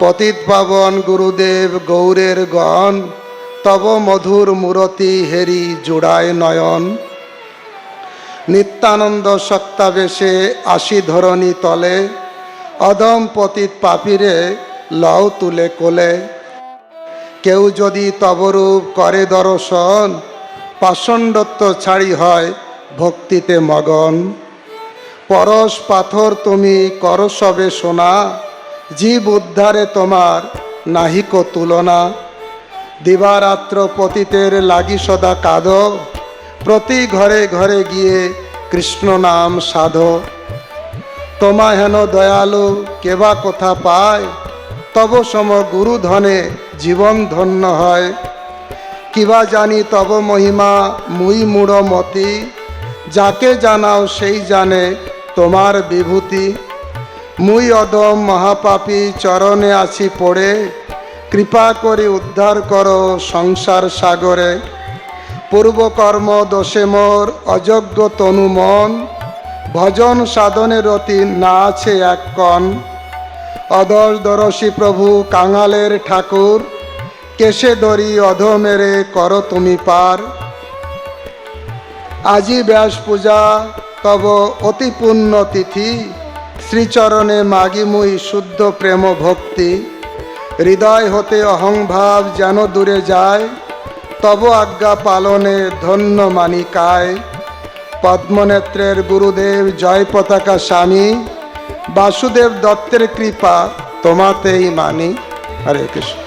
পতিত পাবন গুরুদেব গৌরের গণ, তব মধুর মূরতি হেরি জোড়ায় নয়ন। নিত্যানন্দ সত্তাবেশে আসি ধরণী তলে, অদম পতিত পাপিরে লও তুলে কোলে। কেউ যদি তবরূপ করে দর্শন, পাষণ্ডত্ব ছাড়ি হয় ভক্তিতে মগন। পরশ পাথর তুমি কর সবে সোনা জীব উদ্ধারে তোমার নাহিক তুলনা। দিবারাত্র পতিতের লাগি সদা কাঁদ। প্রতি ঘরে ঘরে গিয়ে কৃষ্ণ নাম সাধ। তোমা হেন দয়ালু কেবা কথা পায়। তব সম গুরু ধনে জীবন ধন্য হয়। কিবা জানি তব মহিমা মুই মূঢ় মতি। যাকে জানাও সেই জানে তোমার বিভূতি। মুই অদম মহাপাপী চরণে আছি পড়ে। কৃপা করে উদ্ধার করো সংসার সাগরে। পূর্বকর্ম দোষে মোর, অযোগ্য তনু মন। ভজন সাধনের অতি না আছে এক কণ অদর দরশী প্রভু কাঙালের ঠাকুর। কেশে দরি অধ মেরে কর তুমি পার। আজি ব্যাস পূজা, তব অতি পুণ্য তিথি। শ্রীচরণে মাগি মুই শুদ্ধ প্রেম ভক্তি। হৃদয় হতে অহংভাব যেন দূরে যায়, তব আজ্ঞা পালনে ধন্য মানিকায় পদ্মনেত্রের গুরুদেব, জয় পতাকা স্বামী, বাসুদেব দত্তের কৃপা তোমাতেই মানি। হরে কৃষ্ণ।